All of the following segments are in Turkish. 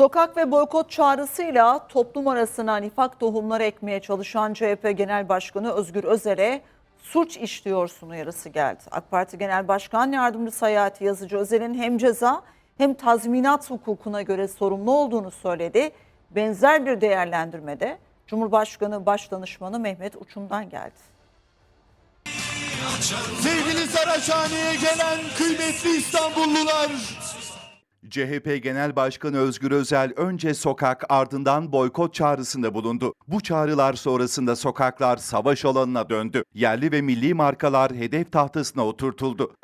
Sokak ve boykot çağrısıyla toplum arasına nifak tohumları ekmeye çalışan CHP Genel Başkanı Özgür Özel'e suç işliyorsun uyarısı geldi. AK Parti Genel Başkan Yardımcısı Hayati Yazıcı Özel'in hem ceza hem tazminat hukukuna göre sorumlu olduğunu söyledi. Benzer bir değerlendirmede Cumhurbaşkanı Başdanışmanı Mehmet Uçum'dan geldi. Sevgili Saraçhane'ye gelen kıymetli İstanbullular. CHP Genel Başkanı Özgür Özel önce sokak ardından boykot çağrısında bulundu. Bu çağrılar sonrasında sokaklar savaş alanına döndü. Yerli ve milli markalar hedef tahtasına oturtuldu.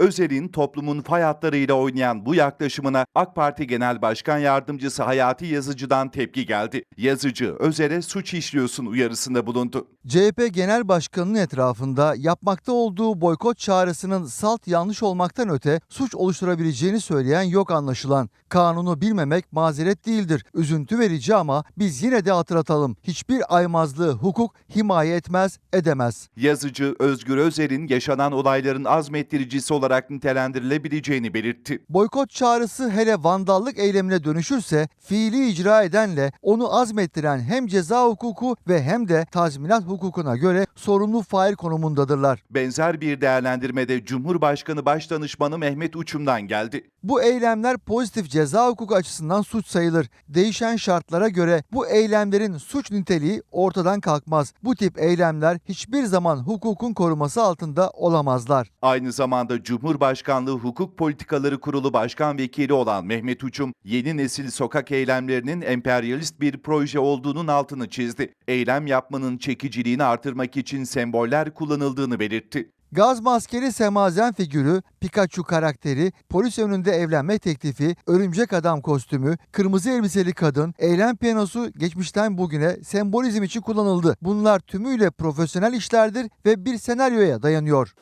Özel'in toplumun fay hatlarıyla oynayan bu yaklaşımına AK Parti Genel Başkan Yardımcısı Hayati Yazıcı'dan tepki geldi. Yazıcı, Özel'e suç işliyorsun uyarısında bulundu. CHP Genel Başkanı'nın etrafında yapmakta olduğu boykot çağrısının salt yanlış olmaktan öte suç oluşturabileceğini söyleyen yok anlaşılan. Kanunu bilmemek mazeret değildir. Üzüntü verici ama biz yine de hatırlatalım. Hiçbir aymazlığı hukuk himaye etmez, edemez. Yazıcı, Özgür Özel'in yaşanan olayların azmettiricisi olarak nitelendirilebileceğini belirtti. Boykot çağrısı hele vandallık eylemine dönüşürse fiili icra edenle onu azmettiren hem ceza hukuku ve hem de tazminat hukukuna göre sorumlu fail konumundadırlar. Benzer bir değerlendirmede Cumhurbaşkanı Başdanışmanı Mehmet Uçum'dan geldi. Bu eylemler pozitif ceza hukuku açısından suç sayılır. Değişen şartlara göre bu eylemlerin suç niteliği ortadan kalkmaz. Bu tip eylemler hiçbir zaman hukukun koruması altında olamazlar. Aynı zamanda Cumhurbaşkanlığı Hukuk Politikaları Kurulu Başkan Vekili olan Mehmet Uçum, yeni nesil sokak eylemlerinin emperyalist bir proje olduğunun altını çizdi. Eylem yapmanın çekiciliğini artırmak için semboller kullanıldığını belirtti. Gaz maskeli semazen figürü, Pikachu karakteri, polis önünde evlenme teklifi, örümcek adam kostümü, kırmızı elbiseli kadın, eylem piyanosu geçmişten bugüne sembolizm için kullanıldı. Bunlar tümüyle profesyonel işlerdir ve bir senaryoya dayanıyor.